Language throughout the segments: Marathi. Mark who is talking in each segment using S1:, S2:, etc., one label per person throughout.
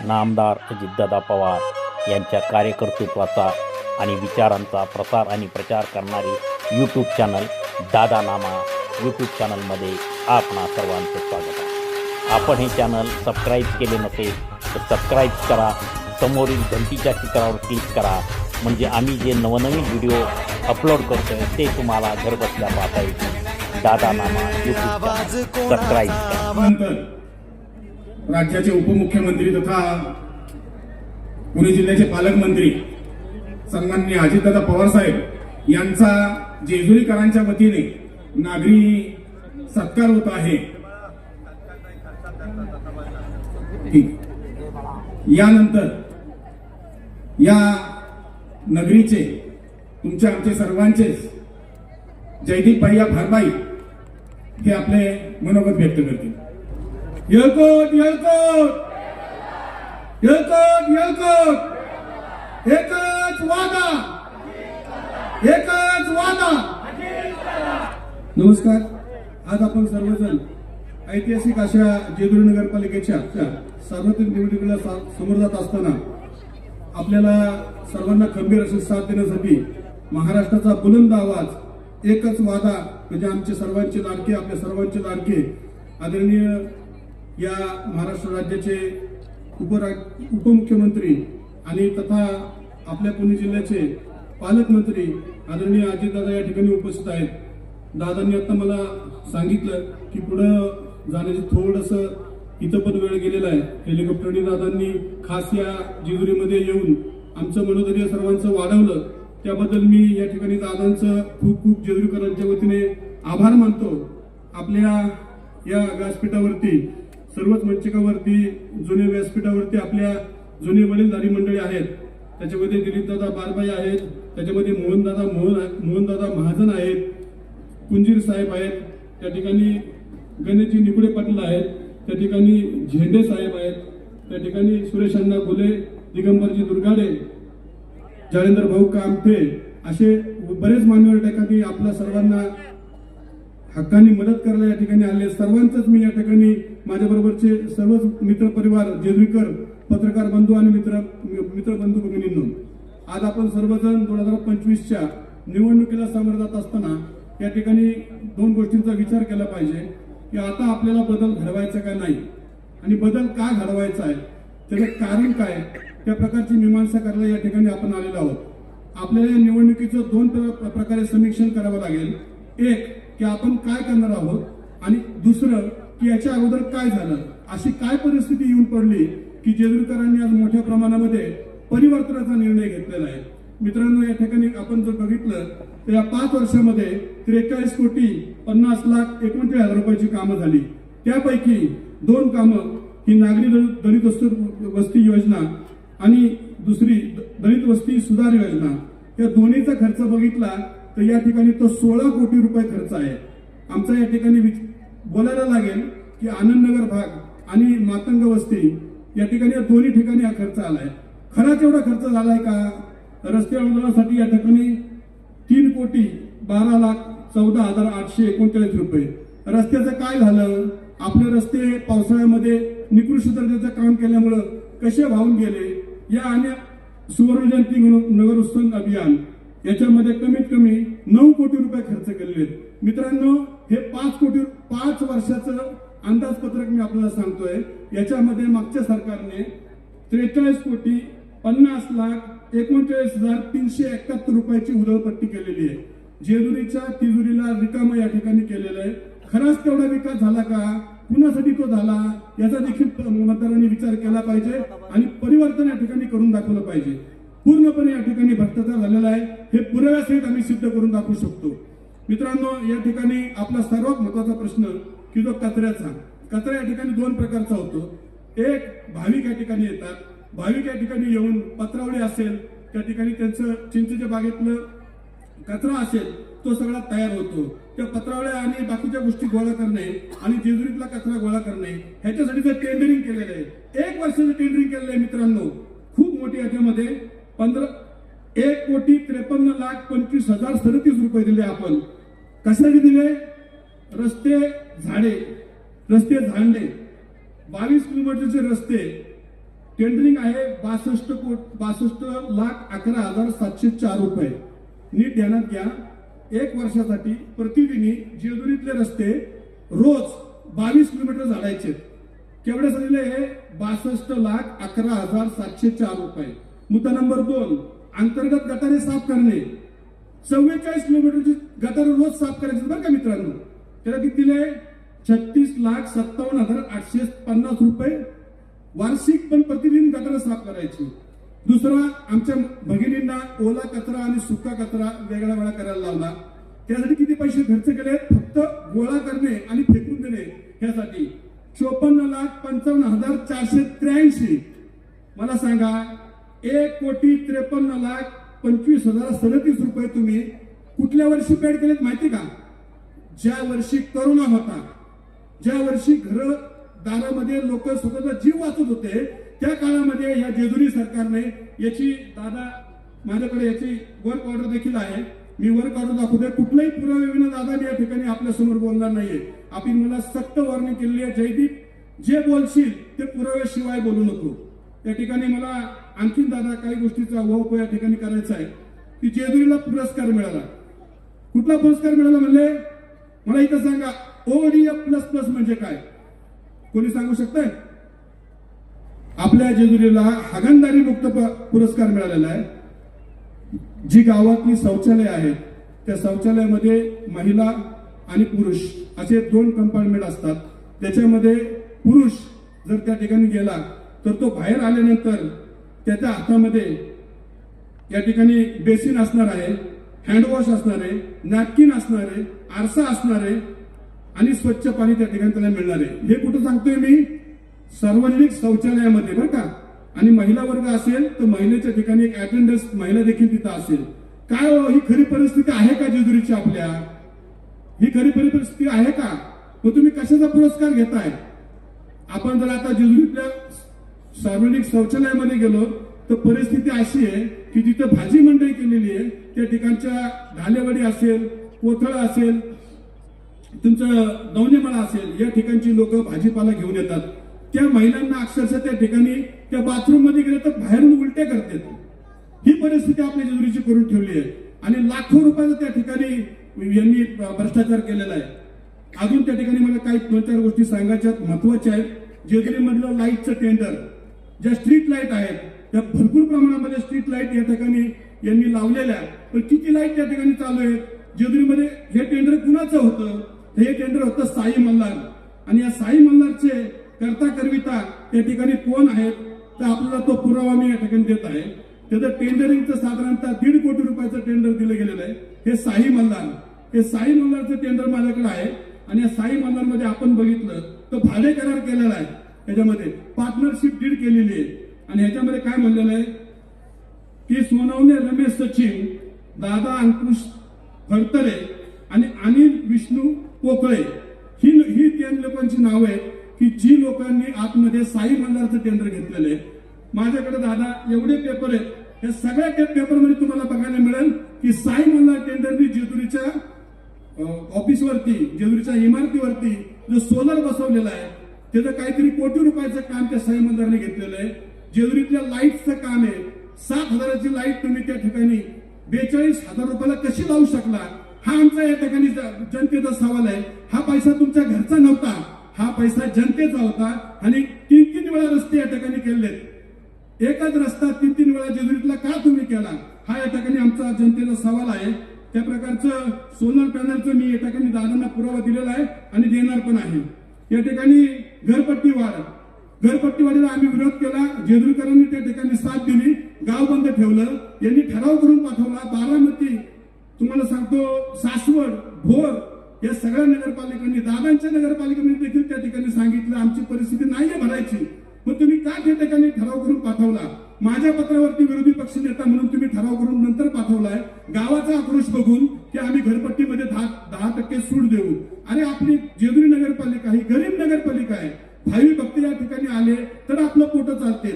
S1: नामदार अजितदादा पवार यांच्या कार्यकर्तृत्वाचा आणि विचारांचा प्रसार आणि प्रचार करणारे यूट्यूब चॅनल दादा नामा. यूट्यूब चॅनलमध्ये आपणा सर्वांचं स्वागत आहे. आपण हे चॅनल सबस्क्राईब केले नसेल तर सबस्क्राईब करा. समोरील घंटीच्या चित्रावर क्लिक करा. म्हणजे आम्ही जे नवनवीन व्हिडिओ अपलोड करतोय ते तुम्हाला घरबसल्या पाहता येतील. दादा नामा यूट्यूब सबस्क्राईब करा.
S2: राज्याचे उपमुख्यमंत्री तथा पुणे जिल्ह्याचे पालकमंत्री सन्मान्य अजितदादा पवार साहेब यांचा जेजुरीकरांच्या वतीने नागरी सत्कार होत आहे. यानंतर या नगरीचे तुमचे आमचे सर्वांचेच जयदीप भैया भारबाई हे आपले मनोगत व्यक्त करतील. येळकोट येळकोट येळकोट येळकोट एकच वादा एकच वादा नमस्कार. आज आपण सर्वजण ऐतिहासिक अशा जेजुरी नगरपालिकेच्या सार्वत्रिक निवडणुकीला सा- समोर जात असताना आपल्याला सर्वांना खंबीर अशी साथ देण्यासाठी महाराष्ट्राचा बुलंद आवाज एकच वादा म्हणजे आमचे सर्वांचे लाडके आपल्या सर्वांचे लाडके आदरणीय या महाराष्ट्र राज्याचे उपरा उपमुख्यमंत्री आणि तथा आपल्या पुणे जिल्ह्याचे पालकमंत्री आदरणीय अजितदादा या ठिकाणी उपस्थित आहेत. दादांनी आता मला सांगितलं की पुढं जाण्याचं थोडंसं इथं पण वेळ गेलेला आहे. हेलिकॉप्टरने दादांनी खास या जिजुरीमध्ये येऊन आमचं मनोधैर्य सर्वांचं वाढवलं. त्याबद्दल मी या ठिकाणी दादांचं खूप खूप जेजुरीकरांच्या वतीने आभार मानतो. आपल्या या व्यासपीठावरती सर्वच मंचकावरती जुने व्यासपीठावरती आपल्या जुने वडीलधारी मंडळी आहेत. त्याच्यामध्ये दिलीपदादा बारबाई आहेत. त्याच्यामध्ये मोहनदादा मोहन मोहनदादा महाजन आहेत. कुंजीर साहेब आहेत. त्या ठिकाणी गणेशजी निकुडे पाटील आहेत. त्या ठिकाणी झेंडे साहेब आहेत. त्या ठिकाणी सुरेश अण्णा गुले दिगंबरजी दुर्गाडे जालेंद्र भाऊ कामठे असे बरेच मान्यवर त्या ठिकाणी आपल्या सर्वांना हक्कांनी मदत करायला या ठिकाणी आले सर्वांचंच मी या ठिकाणी माझ्याबरोबरचे सर्वच मित्र परिवार पत्रकार बंधू आणि मित्र मित्रबंधू भगिनींनो आज आपण सर्वजण दोन हजार पंचवीसच्या निवडणुकीला समोर जात असताना या ठिकाणी दोन गोष्टींचा विचार केला पाहिजे. की आता आपल्याला बदल घडवायचा का नाही? आणि बदल का घडवायचा आहे? त्याचं कारण काय? त्या प्रकारची मीमांसा करायला या ठिकाणी आपण आलेलो आहोत. आपल्याला या निवडणुकीचं दोन प्रकारे समीक्षण करावं लागेल. एक की आपण काय करणार आहोत आणि दुसरं की याच्या अगोदर काय झालं? अशी काय परिस्थिती येऊन पडली की जेजुरकरांनी आज मोठ्या प्रमाणामध्ये परिवर्तनाचा निर्णय घेतलेला आहे. मित्रांनो या ठिकाणी आपण जर बघितलं तर या पाच वर्षामध्ये त्रेचाळीस कोटी पन्नास लाख एकोणतीस हजार रुपयाची कामं झाली. त्यापैकी दोन कामं ही नागरी दलित दलित वस्ती योजना आणि दुसरी दलित वस्ती सुधार योजना. या दोन्हीचा खर्च बघितला तर या ठिकाणी तो सोळा कोटी रुपये खर्च आहे. आमचा या ठिकाणी बोलायला लागेल की आनंदनगर भाग आणि मातंग वस्ती या ठिकाणी या दोन्ही ठिकाणी हा खर्च आलाय. खराच एवढा खर्च झालाय का? रस्ते अनुदानासाठी या ठिकाणी तीन कोटी बारा लाख चौदा हजार आठशे एकोणचाळीस रुपये. रस्त्याचं काय झालं? आपले रस्ते पावसाळ्यामध्ये निकृष्ट दर्जाचं काम केल्यामुळं कसे वाहून गेले? या आणि सुवर्णजयंती नगर उत्सव अभियान याच्यामध्ये कमीत कमी नऊ कोटी रुपये खर्च केलेले आहेत. मित्रांनो हे पाच कोटी पाच वर्षाचं अंदाजपत्रक मी आपल्याला सांगतोय. याच्यामध्ये मागच्या सरकारने त्रेचाळीस कोटी पन्नास लाख एकोणचाळीस हजार तीनशे एकाहत्तर रुपयाची उधळपट्टी केलेली आहे. जेजुरीच्या तिजुरीला रिकाम या ठिकाणी केलेलं आहे. खराच तेवढा विकास झाला का? कुणासाठी तो झाला? याचा देखील मतदारांनी विचार केला पाहिजे आणि परिवर्तन या ठिकाणी करून दाखवलं पाहिजे. पूर्णपणे या ठिकाणी भ्रष्टाचार झालेला आहे. हे पुराव्यासहित आम्ही सिद्ध करून दाखवू शकतो. मित्रांनो या ठिकाणी आपला सर्वात महत्त्वाचा प्रश्न की जो कचऱ्याचा. कचरा या ठिकाणी दोन प्रकारचा होतो. एक भाविक या ठिकाणी येतात. भाविक या ठिकाणी येऊन पत्रावळी असेल त्या ठिकाणी त्यांचं चिंचेच्या बागेतलं कचरा असेल तो सगळा तयार होतो. त्या पत्रावळ्या आणि बाकीच्या गोष्टी गोळा करणे आणि जेजुरीतला कचरा गोळा करणे ह्याच्यासाठी जर टेंडरिंग केलेलं आहे. एक वर्षाचं टेंडरिंग केलेलं आहे मित्रांनो. खूप मोठी याच्यामध्ये पंधरा एक कोटी त्रेपन्न लाख पंचवीस हजार सदतीस रुपये दिले आपण. कशासाठी दिले? रस्ते झाडे. रस्ते झाडले बावीस किलोमीटरचे रस्ते. टेंडरिंग आहे बासष्ट कोट बासष्ट लाख अकरा हजार सातशे चार रुपये. नीट ध्यानात घ्या. एक वर्षासाठी प्रतिदिनी जेजुरीतले रस्ते रोज बावीस किलोमीटर झाडायचे. केवढे झालेले हे? बासष्ट लाख अकरा हजार सातशे चार रुपये. मुद्दा नंबर दोन अंतर्गत गटारे साफ करणे. चव्वेचाळीस किलोमीटरची गटार रोज साफ करायची बरं का मित्रांनो? त्याला किती दिले? छत्तीस लाख सत्तावन्न हजार आठशे पन्नास रुपये. वार्षिक पण प्रतिदिन गटार साफ करायची. दुसरा आमच्या भगिनींना ओला कचरा आणि सुका कचरा वेगळा वेगळा करायला लावला. त्यासाठी किती पैसे खर्च केले? फक्त गोळा करणे आणि फेकून देणे यासाठी चोपन्न लाख पंचावन्न हजार चारशे त्र्याऐंशी. मला सांगा एक कोटी त्रेपन्न लाख पंचवीस हजार सदतीस रुपये तुम्ही कुठल्या वर्षी पेड केलेत माहिती का? ज्या वर्षी करोना होता ज्या वर्षी घर दारामध्ये लोक स्वतःचा जीव वाचत होते त्या काळामध्ये या जेजुरी सरकारने याची दादा माझ्याकडे याची वर्क ऑर्डर देखील आहे. मी वर्क ऑर्डर दाखवतोय कुठलाही पुरावे विना दादा या ठिकाणी आपल्यासमोर बोलणार नाहीये. आपण मला सक्त वॉर्निंग केलेली आहे. जयदीप जे बोलशील ते पुराव्याशिवाय बोलू नको. त्या ठिकाणी मला आणखीन दादा काही गोष्टीचा वप या ठिकाणी करायचा आहे. की जेजुरीला पुरस्कार मिळाला. कुठला पुरस्कार मिळाला म्हणले? मला इथं सांगा ओडीएफ प्लस प्लस म्हणजे काय? कोणी सांगू शकतंय? आपल्या जेजुरीला हागणदारी मुक्त प- पुरस्कार मिळालेला आहे. जी गावातली शौचालय आहेत त्या शौचालयामध्ये महिला आणि पुरुष असे दोन कंपार्टमेंट असतात. त्याच्यामध्ये पुरुष जर त्या ठिकाणी गेला तर तो बाहेर आल्यानंतर त्याच्या हातामध्ये या ठिकाणी बेसिन असणार आहे हँडवॉश असणार आहे नॅपकिन असणार आहे आरसा असणार आहे आणि स्वच्छ पाणी त्या ठिकाणी त्याला मिळणार आहे. हे कुठं सांगतोय मी? सार्वजनिक शौचालयामध्ये बरं का. आणि महिला वर्ग असेल तर महिलेच्या ठिकाणी एक अटेंडन्स महिला देखील तिथं असेल. काय हो, ही खरी परिस्थिती आहे का जेजुरीची आपल्या? ही खरी परिस्थिती आहे का? मग तुम्ही कशाचा पुरस्कार घेताय? आपण जर आता जेजुरीतल्या सार्वजनिक शौचालयामध्ये गेलो तर परिस्थिती अशी आहे की जिथं भाजी मंडई केलेली आहे त्या ठिकाणच्या घालेवाडी असेल कोथळ असेल तुमचं दौनेमाळा असेल या ठिकाणची लोक भाजीपाला घेऊन येतात. त्या महिलांना अक्षरशः त्या ठिकाणी त्या बाथरूममध्ये गेले तर बाहेरून उलट्या करतात. ही परिस्थिती आपल्या जेजुरीची करून ठेवली आहे. आणि लाखो रुपयाचा त्या ठिकाणी यांनी भ्रष्टाचार केलेला आहे. अजून त्या ठिकाणी मला काही दोन चार गोष्टी सांगायच्या महत्त्वाच्या आहेत. जेजुरीमधलं लाईटचं टेंडर. ज्या स्ट्रीट लाइट आहेत त्या भरपूर प्रमाणामध्ये स्ट्रीट लाइट या ठिकाणी यांनी लावलेल्या पण किती लाइट त्या ठिकाणी चालू आहेत? जेजुरीमध्ये हे टेंडर कुणाचं होतं? हे टेंडर होतं साई मल्हार. आणि या साई मल्हारचे करता करविता त्या ठिकाणी कोण आहेत? तर आपल्याला तो पुरावा मी या ठिकाणी देत आहे. त्याचं टेंडरिंगचं साधारणतः दीड कोटी रुपयाचं टेंडर दिलं गेलेलं आहे. हे साई मल्हार. हे साई मल्हारचं टेंडर माझ्याकडे आहे. आणि या साई मल्हारमध्ये आपण बघितलं तर भाडे करार केलेला आहे. याच्यामध्ये पार्टनरशिप डीड केलेली आहे. आणि ह्याच्यामध्ये काय म्हणलेलं आहे? की सोनवणे रमेश सचिन दादा अंकुश फडतरे आणि अनिल विष्णू पोकळे. ही ही तीन लोकांची नावं आहेत की जी लोकांनी आतमध्ये साई मंदारचं टेंडर घेतलेलं आहे. माझ्याकडे दादा एवढे पेपर आहेत. या सगळ्या त्या पेपरमध्ये तुम्हाला बघायला मिळेल की साई मल्हार टेंडरनी जेजुरीच्या ऑफिसवरती जेजुरीच्या इमारतीवरती जो सोलर बसवलेला आहे त्याचं काहीतरी कोटी रुपयाचं काम त्या साई घेतलेलं आहे. जेजुरीतल्या लाईटचं काम आहे. सात हजाराची लाइट तुम्ही त्या ठिकाणी बेचाळीस हजार रुपयाला कशी लावू शकला हा आमचा या ठिकाणी जनतेचा सवाल आहे. हा पैसा तुमच्या घरचा नव्हता. हा पैसा जनतेचा होता आणि तीन तीन वेळा रस्ते या ठिकाणी केलेत. एकच रस्ता तीन तीन वेळा जेजुरीतला का तुम्ही केला? हा या ठिकाणी आमचा जनतेचा सवाल आहे. त्या प्रकारचं सोलर पॅनलचं मी या ठिकाणी दादांना पुरावा दिलेला आहे आणि देणार पण आहे. या ठिकाणी घरपट्टी वाढ. घरपट्टी वाढीला आम्ही विरोध केला. जेजुरीकरांनी त्या ठिकाणी साथ दिली. गाव बंद ठेवलं. यांनी ठराव करून पाठवला. बारामती तुम्हाला सांगतो सासवड भोर या सगळ्या नगरपालिकांनी दादांच्या नगरपालिकेने देखील त्या ठिकाणी सांगितलं. आमची परिस्थिती नाहीये भरायची. मग तुम्ही का त्या ठिकाणी ठराव करून पाठवला? माझ्या पत्रावरती विरोधी पक्ष नेता म्हणून तुम्ही ठराव करून नंतर पाठवलाय. गावाचा आक्रोश बघून की आम्ही घरपट्टीमध्ये दहा दहा टक्के सूट देऊ. अरे आपली जेजुरी नगरपालिका ही गरीब नगरपालिका आहे. भावी भक्त या ठिकाणी आले तर आपलं पोट चालते.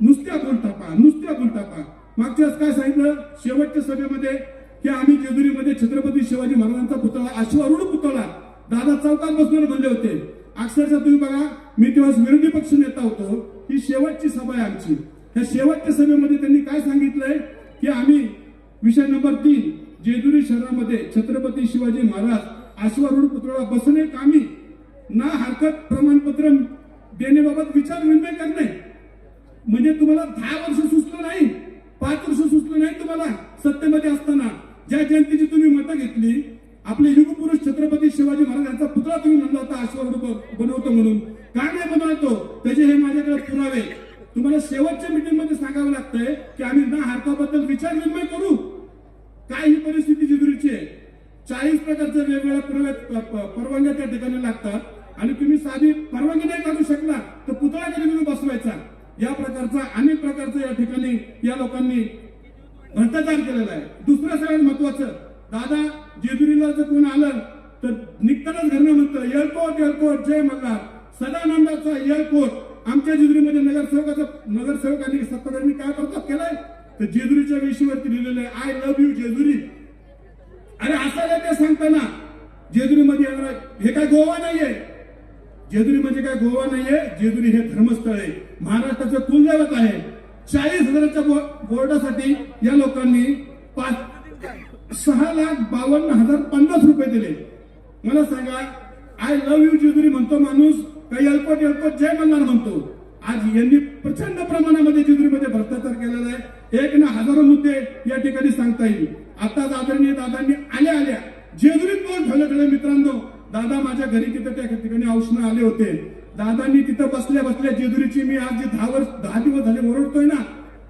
S2: नुसत्या बोलटापा नुसत्या बोलटापा मागच्या काय सांगितलं? शेवटच्या सभेमध्ये की आम्ही जेजुरीमध्ये छत्रपती शिवाजी महाराजांचा पुतळा अश्वारूढ पुतळा दादा चौकात बसणार म्हणले होते. अक्षरशः तुम्ही बघा मी तेव्हा विरोधी पक्ष नेता होतो. ही शेवटची सभा आहे आमची. या शेवटच्या सभेमध्ये त्यांनी काय सांगितलंय? की आम्ही विषय नंबर तीन जेजुरी शहरामध्ये छत्रपती शिवाजी महाराज आश्वारूढ पुतळा बसणे कामी ना हरकत प्रमाणपत्र देण्याबाबत विचार विनिमय करणे. म्हणजे तुम्हाला दहा वर्ष सुचलं नाही पाच वर्ष सुचलं नाही तुम्हाला सत्तेमध्ये असताना ज्या जयंतीची तुम्ही मतं घेतली आपले युगपुरुष छत्रपती शिवाजी महाराजांचा पुतळा तुम्ही म्हणला होता आश्वारूढ ब- बनवतो म्हणून का नाही बनवतो त्याचे हे माझ्याकडे पुरावे तुम्हाला शेवटच्या मीटिंगमध्ये सांगावं लागतंय की आम्ही विचार विनिमय करू. काय ही परिस्थिती जिजुरीची आहे. चाळीस प्रकारच्या वेगवेगळ्या परवानग्या त्या ठिकाणी लागतात. आणि तुम्ही साधी परवानगी नाही काढू शकला तर पुतळा कधी तुम्ही बसवायचा. या प्रकारचा अनेक प्रकारचा या ठिकाणी या लोकांनी भ्रष्टाचार केलेला आहे. दुसरं सगळ्यात महत्वाचं दादा जेजुरीला जर कोण आलं तर निघतानाच घरणं म्हणतं एअरपोर्ट एअरपोर्ट जय मल्हार. सदानंदाचा एअरपोर्ट आमच्या जेजुरीमध्ये नगरसेवकाचा नगरसेवकांनी सत्ता तर जेजुरीच्या वेशीवरती लिहिलेलं आहे आय लव्ह यू जेजुरी. अरे असायला ते सांगताना जेजुरीमध्ये येणार हे काय गोवा नाहीये? जेजुरी म्हणजे काय गोवा नाहीये? जेजुरी हे धर्मस्थळ आहे. महाराष्ट्राचं कुलदैवत आहे. चाळीस हजाराच्या बो- बोर्डासाठी या लोकांनी पाच सहा लाख बावन्न हजार पन्नास रुपये दिले. मला सांगा आय लव्ह यू जेजुरी म्हणतो माणूस काही अल्पट अल्पट जय मल्हार म्हणतो. आज यांनी प्रचंड प्रमाणामध्ये जेजुरीमध्ये भ्रष्टाचार केलेला आहे. एक ना हजारो मुद्दे या ठिकाणी सांगता येईल. आताच आदरणीय दादांनी आल्या आल्या जेजुरीत कोण ठेवलं ठेवलं मित्रांनो दादा माझ्या घरी तिथं त्या ठिकाणी औषण आले होते. दादांनी तिथं बसल्या बसल्या जेजुरीची मी आज जे दहा वर्ष दहा दिवस झाले ओरडतोय ना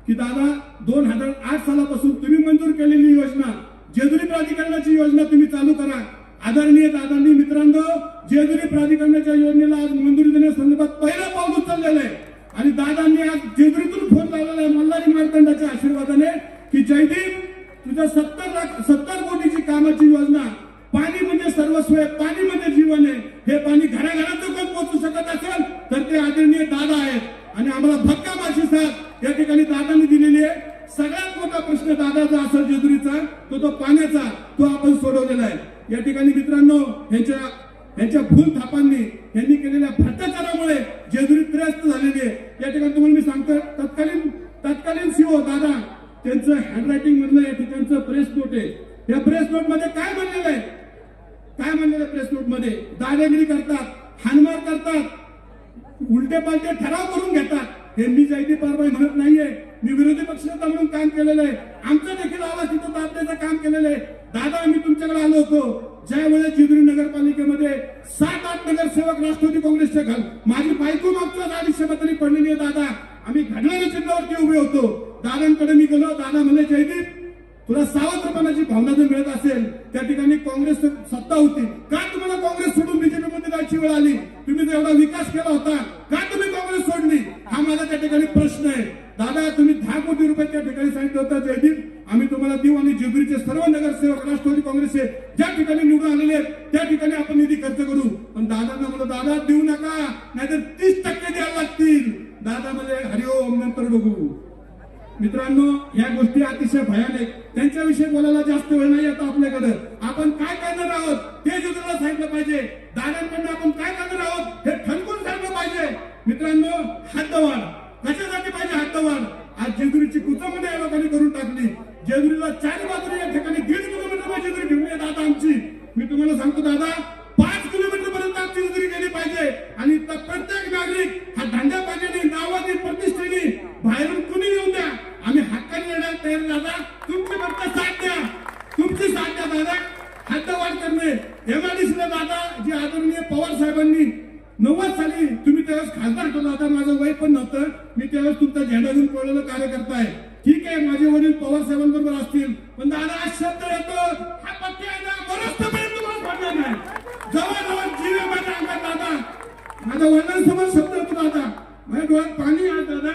S2: की दादा दोन हजार आठ सालापासून तुम्ही मंजूर केलेली योजना जेजुरी प्राधिकरणाची योजना तुम्ही चालू करा. आदरणीय दादांनी मित्रांनो जेजुरी प्राधिकरणाच्या योजनेला आज मंजुरी देण्यासंदर्भात पहिलं पाऊल उचललेलं आहे. आणि दादांनी आज जेजुरीतून फोन लावलेला आहे मल्हारी मार्तंडाच्या आशीर्वादाने की जयदीप तुझ्या सत्तर लाख सत्तर कोटीची कामाची योजना पाणी म्हणजे सर्वस्व आहे पाणी म्हणजे जीवन आहे हे पाणी घराघरात कोण पोहोचू शकत असेल तर ते आदरणीय दादा आहेत. आणि आम्हाला भक्का माशी साहेब या ठिकाणी दादांनी दिलेली आहे. सगळ्यात मोठा प्रश्न दादाचा असेल जेजुरीचा तो तो पाण्याचा तो आपण सोडवलेला आहे. या ठिकाणी मित्रांनो ह्याच्या यांच्या भूल थापांनी यांनी केलेल्या भ्रष्टाचारामुळे जेजुरी त्रस्त झालेली आहे या ठिकाणी तुम्हाला मी सांगतो तत्कालीन तत्कालीन सीओ दादा त्यांचं हँडरायटिंग म्हणलं या ठिकाणचं प्रेस नोट आहे. या प्रेस नोटमध्ये काय म्हणलेलं आहे? काय म्हणलेलं प्रेस नोटमध्ये? दादागिरी करतात हानमार करतात उलटे पालटे ठराव करून घेतात. हे मी जयदीप पारबाई म्हणत नाहीये. मी विरोधी पक्षनेता म्हणून काम केलेलं आहे. आमचं देखील आवाज तिथं दाबण्याचं काम केलेलं आहे. दादा मी तुमच्याकडे आलो होतो. ज्यावेळेस वेळेस नगरपालिकेमध्ये सात आठ नगरसेवक राष्ट्रवादी काँग्रेसचे घाल. माझी बायको मागच्या अडीचशे तरी पडलेली आहे दादा. आम्ही घडणाऱ्या चिन्हावरती उभे होतो. दादांकडे मी गेलो. दादा म्हणले जयदीप तुला सावत्रपणाची भावना जर मिळत असेल त्या ठिकाणी काँग्रेस सत्ता होती. का तुम्हाला काँग्रेस सोडून बीजेपीमध्ये जायची वेळ आली? तुम्ही जर एवढा विकास केला होता का तुम्ही काँग्रेस सोडली? हा माझा त्या ठिकाणी प्रश्न आहे. दादा तुम्ही दहा कोटी रुपये त्या ठिकाणी सांगितलं होतं जयदीप आम्ही तुम्हाला देऊ आणि जिबरीचे सर्व नगरसेवक राष्ट्रवादी काँग्रेसचे ज्या ठिकाणी निवडून आलेले आहेत त्या ठिकाणी आपण निधी खर्च करू. पण दादांना म्हणलं दादा देऊ नका नाहीतर तीस टक्के द्यायला लागतील. दादा म्हणजे हरिओम नंतर बघू. मित्रांनो या गोष्टी अतिशय भयानक. त्यांच्याविषयी बोलायला जास्त वेळ नाही आता आपल्याकडे. आपण काय करणार आहोत ते जगाला सांगितलं पाहिजे. दादांकडनं आपण काय करणार आहोत हे ठणकून सांगलं पाहिजे. मित्रांनो हात कशासाठी कशा हद्दवाढ आज जेजुरीची कुचामध्ये या लोकांनी करून टाकली. जेजुरीला चार बाजूने या ठिकाणी दीड किलोमीटर जेजुरी ठेवली आहे दादा आमची मी तुम्हाला सांगतो दादा पाच किलोमीटर पर्यंत आमची जेजुरी गेली पाहिजे आणि इथला प्रत्येक नागरिक हा धंद्या पाण्याने नावाने प्रतिष्ठेने बाहेरून कुणी येऊन द्या आम्ही हक्काने येणार तयार दादा तुमची फक्त साथ द्या तुमची साथ द्या दादा हद्दवाढ करणे एमआयडीसीला दादा जी आदरणीय पवार साहेबांनी नव्वद साली तुम्ही त्यावेळेस खासदार केला होता माझं वय पण नव्हतं मी त्यावेळेस तुमचा झेंडा घेऊन पडलेलं कार्यकर्ता आहे ठीक आहे माझे वडील पवार साहेबांबरोबर असतील पण दादा आज शब्द येतो हा पक्ष आहे ना मरस्तपर्यंत तुम्हाला सोडणार नाही जवळ जवळ जीव आहे माझ्या अंगात दादा माझ्या वडिलांसमोर शब्द येतो दादा माझ्या डोळ्यात पाणी आहे दादा.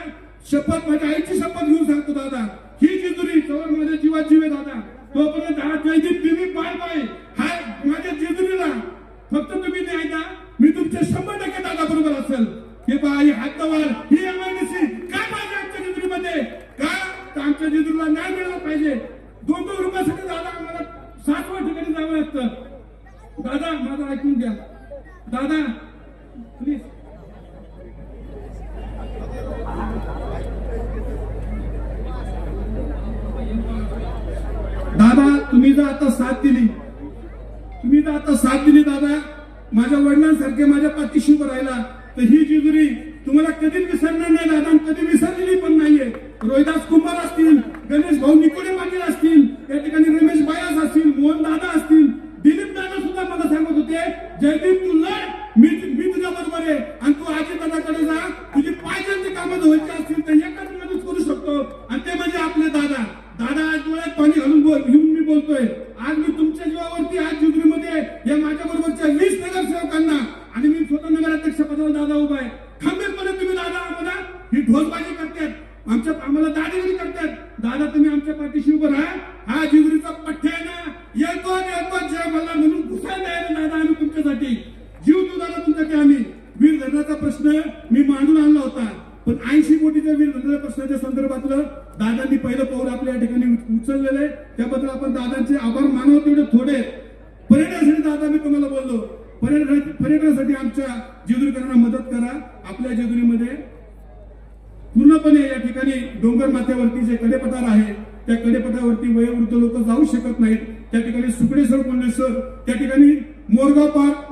S2: शपथ माझ्या आईची शपथ घेऊन सांगतो दादा. ही जेजुरी जवळ माझ्या जीवात जीवे दादा. तोपर्यंत हा जयदीप तुम्ही पाय पाय. हा माझ्या जेजुरीला. फक्त तुम्ही नाही का मी तुमचे शंभर टक्के दादा बरोबर असेल. हे बाई हात हातवार ही एमआयडीसी काय पाहिजे आमच्या जेजुरीमध्ये? का तर आमच्या जेजुरीला नाही मिळाला पाहिजे? दोन दोन रुपयासाठी दादा आम्हाला सातव्या ठिकाणी जावं लागतं. दादा माझं ऐकून घ्या. दादा दादा तुम्ही जर आता साथ दिली तुम्ही जर आता साथ दिली दादा माझ्या वडिलांसारखे माझ्या पाठीशी उभं राहिला तर ही जिजुरी तुम्हाला कधी विसरणार नाही दादा कधी विसरलेली पण नाहीये. रोहिदास कुंभार असतील गणेश भाऊ निकोडे पाटील असतील त्या ठिकाणी रमेश बायास असतील मोहन दादा असतील दिलीप दादा सुद्धा मला सांगत होते जयदीप तू लढ आजी दादाकडे जा तुझी पाहिजे ते कामं व्हायची असतील तर एकाच मध्येच करू शकतो आणि ते म्हणजे आपले दादा दादा आज डोळ्यात पाणी घालून बोल घेऊन मी बोलतोय आज मी तुमच्या जीवावरती आज जुगरीमध्ये या माझ्या बरोबरच्या वीस नगरसेवकांना आणि मी स्वतः नगराध्यक्ष पदावर दादा उभा आहे खंबीरपणे तुम्ही दादा आम्हाला ही ढोलबाजी करतात आमच्या आम्हाला दादागिरी करतात दादा तुम्ही आमच्या पाठीशी उभं राहा हा जिगरीचा पठ्य आहे ना येतो येतो जय मला म्हणून घुसायला आहे दादा आम्ही तुमच्यासाठी जीव देऊ दादा तुमच्यासाठी आम्ही वीर धरणाचा प्रश्न मी मांडून आणला होता पण ऐंशी कोटीच्या वीर धरणाच्या प्रश्नाच्या संदर्भातलं दादांनी पाऊल आपल्या या ठिकाणी उचललेलं आहे त्याबद्दल आपण दादांचे आभार मानव तेवढे थोडे पर्यटनासाठी दादा मी तुम्हाला बोललो. पर्यटन पर्यटनासाठी आमच्या जेजुरीकरांना मदत करा. आपल्या जेजुरीमध्ये पूर्णपणे या ठिकाणी डोंगर माथ्यावरती जे कडेपठार आहे त्या कडेपठारावरती वयोवृद्ध लोक जाऊ शकत नाहीत. त्या ठिकाणी सुकडेश्वर कोंडेश्वर त्या ठिकाणी मोरगाव पार्क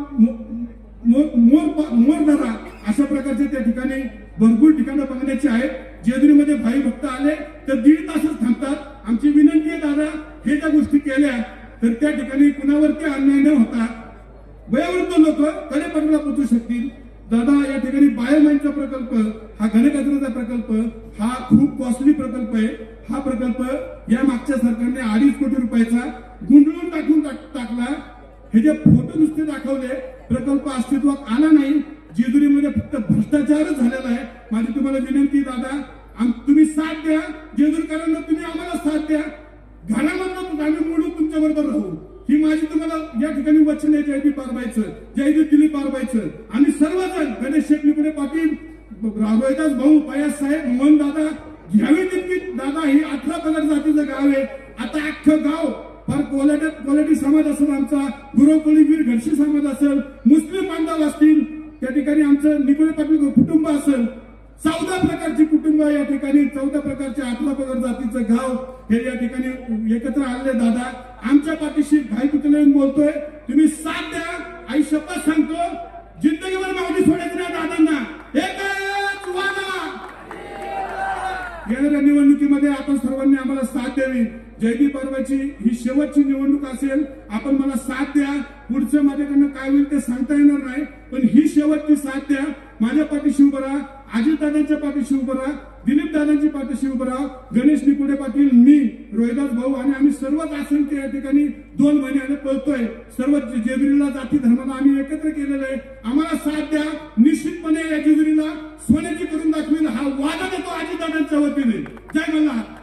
S2: मोर मोरदारा अशा प्रकारचे त्या ठिकाणी भरपूर ठिकाणं बघण्याची आहेत. जेजुरीमध्ये भाई भक्त आले तर दीड तासच थांबतात. आमची विनंती आहे दादा हे ज्या गोष्टी केल्या तर त्या ठिकाणी कुणावरती अन्याय न होता वयोवृद्ध लोक कडेपठाराला पोचू शकतील. दादा या ठिकाणी बायोमाइनचा प्रकल्प हा घनकचऱ्याचा प्रकल्प हा खूप कॉस्टली प्रकल्प आहे. हा प्रकल्प या मागच्या सरकारने अडीच कोटी रुपयाचा गुंडळून टाकून टाकला. हे जे फोटो नुसते दाखवले प्रकल्प अस्तित्वात आला नाही जेजुरीमध्ये फक्त भ्रष्टाचारच झालेला आहे. माझी तुम्हाला विनंती दादा तुम्ही साथ द्या. जेजुरीकरांना तुम्ही आम्हाला साथ द्या. घरामधलं आम्ही मोडून तुमच्या बरोबर राहू. ही माझी तुम्हाला या ठिकाणी वचन आहे जयदीप पारवायचं जयदीप दिलीप पारवायचं आणि सर्वजण गणेश शेटणीपुढे पाटील रोहिदास भाऊ पयास साहेब मोहन दादा घ्यावी तितकी. दादा हे अठरा पगार जातीचं गाव आहे. आता अख्खं गाव फार कोलाट्यात कोलाटी समाज असेल आमचा. गुरवकोळी वीर घडशी समाज असेल. मुस्लिम बांधव असतील. त्या ठिकाणी आमचं निकोळे पाटील कुटुंब असेल चौदा प्रकारची कुटुंब या ठिकाणी. चौदा प्रकारचे अठरा पगड जातीचं गाव हे या ठिकाणी एकत्र आले दादा. आमच्या पाठीशी भाई पुतळे बोलतोय? तुम्ही साथ द्या. आई शपथ सांगतो. जिंदगीवर मागणी सोडायची ना दादांना. एकच वादा. येणाऱ्या निवडणुकीमध्ये आपण सर्वांनी आम्हाला साथ द्यावी. जयदीप पर्वाची ही शेवटची निवडणूक असेल आपण मला साथ द्या. पुढचं माझ्याकडनं काय होईल ते सांगता येणार नाही. पण ही शेवटची साथ द्या. माझ्या पाठीशी उभं राहा. अजितदादांच्या पाठीशी उभं राहा. दिलीप दादांची पाठीशी उभं राहा. गणेश निकुडे पाटील मी रोहिदास भाऊ आणि आम्ही सर्वच असंख्य या ठिकाणी दोन महिन्याने पळतोय. सर्व जेजुरीला जाती धर्माला आम्ही एकत्र केलेलं आहे. आम्हाला साथ द्या. निश्चितपणे या जेजुरीला सोन्याची करून दाखवेल हा वादा देतो अजितदादांच्या वतीने. जय मल्हार.